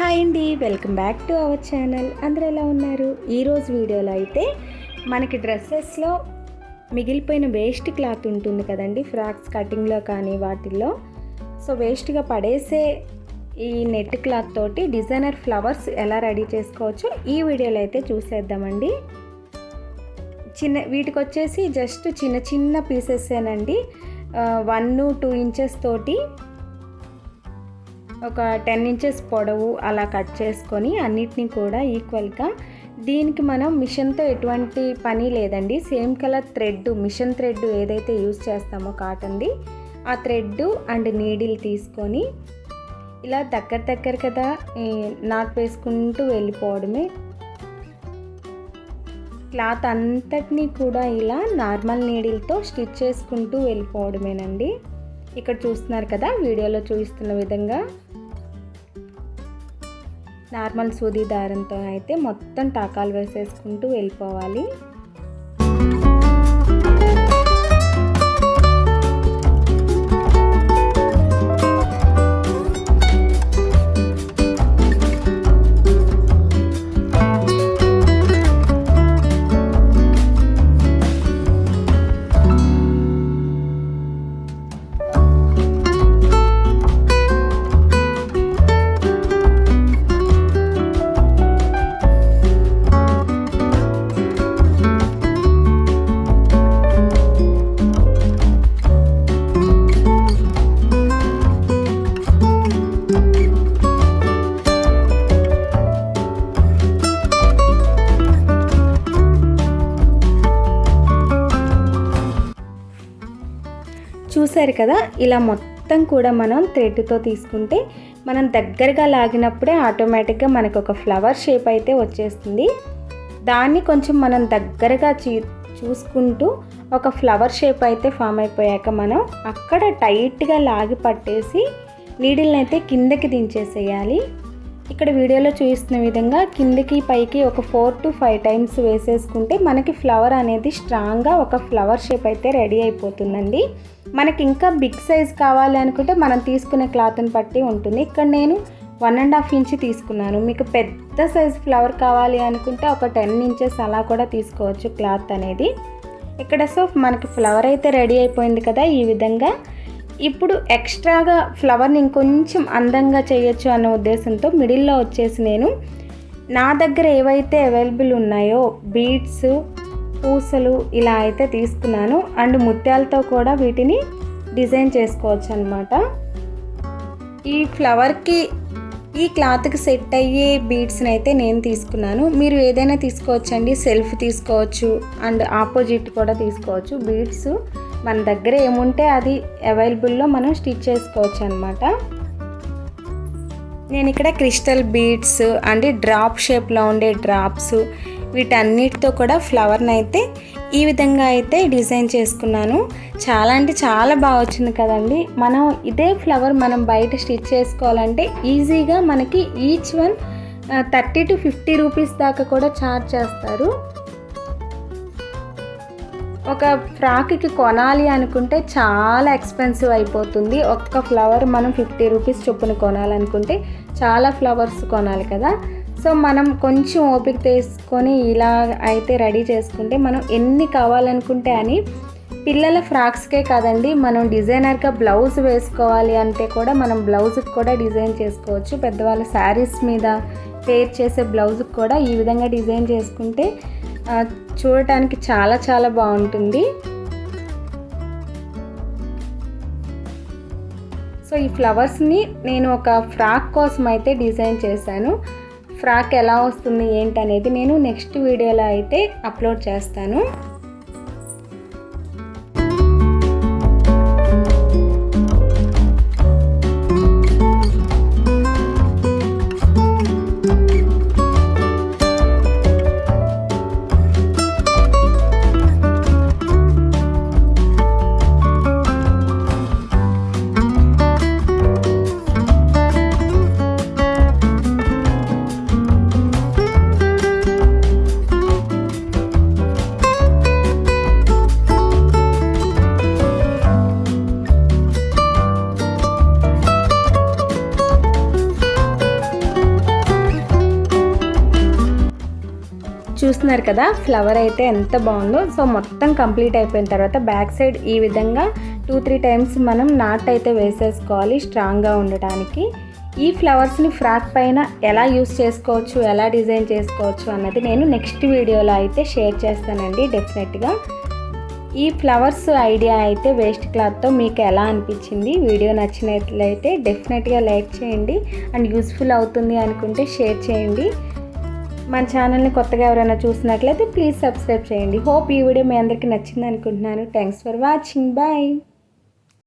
Hi అండి welcome back to our channel. అందరూ ఎలా ఉన్నారు? ఈరోజు వీడియోలో అయితే మనకి డ్రెస్సెస్లో మిగిలిపోయిన వేస్ట్ క్లాత్ ఉంటుంది కదండి ఫ్రాక్స్ కటింగ్లో కానీ వాటిల్లో. సో వేస్ట్గా పడేసే ఈ నెట్ క్లాత్ తోటి డిజైనర్ ఫ్లవర్స్ ఎలా రెడీ చేసుకోవచ్చో ఈ వీడియోలో అయితే చూసేద్దామండి. చిన్న వీటికి వచ్చేసి జస్ట్ చిన్న చిన్న పీసెస్సేనండి వన్ టూ ఇంచెస్ తోటి ఒక టెన్ ఇంచెస్ పొడవు అలా కట్ చేసుకొని అన్నిటినీ కూడా ఈక్వల్గా దీనికి మనం మిషన్తో ఎటువంటి పని లేదండి. Same colour thread machine thread ఏదైతే యూజ్ చేస్తామో కాటన్ది ఆ థ్రెడ్ అండ్ నీడిల్ తీసుకొని ఇలా దగ్గర దగ్గర కదా నాట్ వేసుకుంటూ వెళ్ళిపోవడమే. క్లాత్ అంతటినీ కూడా ఇలా నార్మల్ నీడిల్తో స్టిచ్ చేసుకుంటూ వెళ్ళిపోవడమేనండి. ఇక్కడ చూస్తున్నారు కదా వీడియోలో చూపిస్తున్న విధంగా. నార్మల్ సూది దారంతో అయితే మొత్తం టాకాలు వేసేసుకుంటూ వెళ్ళిపోవాలి. చూసారు కదా ఇలా మొత్తం కూడా మనం థ్రెడ్తో తీసుకుంటే మనం దగ్గరగా లాగినప్పుడే ఆటోమేటిక్గా మనకు ఒక ఫ్లవర్ షేప్ అయితే వచ్చేస్తుంది. దాన్ని కొంచెం మనం దగ్గరగా చీ చూసుకుంటూ ఒక ఫ్లవర్ షేప్ అయితే ఫామ్ అయిపోయాక మనం అక్కడ టైట్గా లాగి పట్టేసి నీడిల్ని అయితే కిందకి దించేసేయాలి. ఇక్కడ వీడియోలో చూపిస్తున్న విధంగా కిందికి పైకి ఒక ఫోర్ టు ఫైవ్ టైమ్స్ వేసేసుకుంటే మనకి ఫ్లవర్ అనేది స్ట్రాంగ్గా ఒక ఫ్లవర్ షేప్ అయితే రెడీ అయిపోతుందండి. మనకి ఇంకా బిగ్ సైజ్ కావాలి అనుకుంటే మనం తీసుకునే క్లాత్ని బట్టి ఉంటుంది. ఇక్కడ నేను వన్ అండ్ హాఫ్ ఇంచ్ తీసుకున్నాను. మీకు పెద్ద సైజ్ ఫ్లవర్ కావాలి అనుకుంటే ఒక టెన్ ఇంచెస్ అలా కూడా తీసుకోవచ్చు క్లాత్ అనేది. ఇక్కడ సో మనకి ఫ్లవర్ అయితే రెడీ అయిపోయింది కదా. ఈ విధంగా ఇప్పుడు ఎక్స్ట్రాగా ఫ్లవర్ని ఇంకొంచెం అందంగా చేయొచ్చు అన్న ఉద్దేశంతో మిడిల్లో వచ్చేసి నేను నా దగ్గర ఏవైతే అవైలబుల్ ఉన్నాయో బీడ్స్ పూసలు ఇలా అయితే తీసుకున్నాను. అండ్ ముత్యాలతో కూడా వీటిని డిజైన్ చేసుకోవచ్చు అనమాట ఈ ఫ్లవర్కి ఈ క్లాత్కి సెట్ అయ్యే బీడ్స్ని అయితే నేను తీసుకున్నాను. మీరు ఏదైనా తీసుకోవచ్చండి. సెల్ఫ్ తీసుకోవచ్చు అండ్ ఆపోజిట్ కూడా తీసుకోవచ్చు బీడ్స్. మన దగ్గర ఏముంటే అది అవైలబుల్లో మనం స్టిచ్ చేసుకోవచ్చు అనమాట నేను ఇక్కడ క్రిస్టల్ బీడ్స్ అంటే డ్రాప్ షేప్లో ఉండే డ్రాప్స్ వీటన్నిటితో కూడా ఫ్లవర్ని అయితే ఈ విధంగా అయితే డిజైన్ చేసుకున్నాను. చాలా అంటే చాలా బాగా వచ్చింది కదండి. మనం ఇదే ఫ్లవర్ మనం బయట స్టిచ్ చేసుకోవాలంటే ఈజీగా మనకి each one thirty to fifty rupees దాకా కూడా ఛార్జ్ చేస్తారు. ఒక ఫ్రాక్కి కొనాలి అనుకుంటే చాలా ఎక్స్పెన్సివ్ అయిపోతుంది. ఒక్క ఫ్లవర్ మనం ఫిఫ్టీ రూపీస్ చొప్పున కొనాలనుకుంటే చాలా ఫ్లవర్స్ కొనాలి కదా. సో మనం కొంచెం ఓపిక తీసుకొని ఇలా అయితే రెడీ చేసుకుంటే మనం ఎన్ని కావాలనుకుంటే అని పిల్లల ఫ్రాక్స్కే కాదండి మనం డిజైనర్గా బ్లౌజ్ వేసుకోవాలి అంటే కూడా మనం బ్లౌజ్కి కూడా డిజైన్ చేసుకోవచ్చు. పెద్దవాళ్ళ శారీస్ మీద పేర్ చేసే బ్లౌజ్కి కూడా ఈ విధంగా డిజైన్ చేసుకుంటే చూడటానికి చాలా చాలా బాగుంటుంది. సో ఈ ఫ్లవర్స్ని నేను ఒక ఫ్రాక్ కోసం అయితే డిజైన్ చేశాను. ఫ్రాక్ ఎలా వస్తుంది ఏంటనేది నేను నెక్స్ట్ వీడియోలో అయితే అప్లోడ్ చేస్తాను. చూస్తున్నారు కదా ఫ్లవర్ అయితే ఎంత బాగుందో. సో మొత్తం కంప్లీట్ అయిపోయిన తర్వాత బ్యాక్ సైడ్ ఈ విధంగా టూ త్రీ టైమ్స్ మనం నాట్ అయితే వేసేసుకోవాలి స్ట్రాంగ్గా ఉండటానికి. ఈ ఫ్లవర్స్ని ఫ్రాక్ పైన ఎలా యూస్ చేసుకోవచ్చు ఎలా డిజైన్ చేసుకోవచ్చు అన్నది నేను నెక్స్ట్ వీడియోలో అయితే షేర్ చేస్తానండి డెఫినెట్గా ఈ ఫ్లవర్స్ ఐడియా అయితే వేస్ట్ క్లాత్తో మీకు ఎలా అనిపించింది వీడియో నచ్చినట్లయితే డెఫినెట్గా లైక్ చేయండి. అండ్ యూస్ఫుల్ అవుతుంది అనుకుంటే షేర్ చేయండి. మన ఛానల్ని కొత్తగా ఎవరైనా చూసినట్లయితే ప్లీజ్ సబ్స్క్రైబ్ చేయండి. హోప్ ఈ వీడియో మీ అందరికీ నచ్చింది అనుకుంటున్నాను. Thanks for watching bye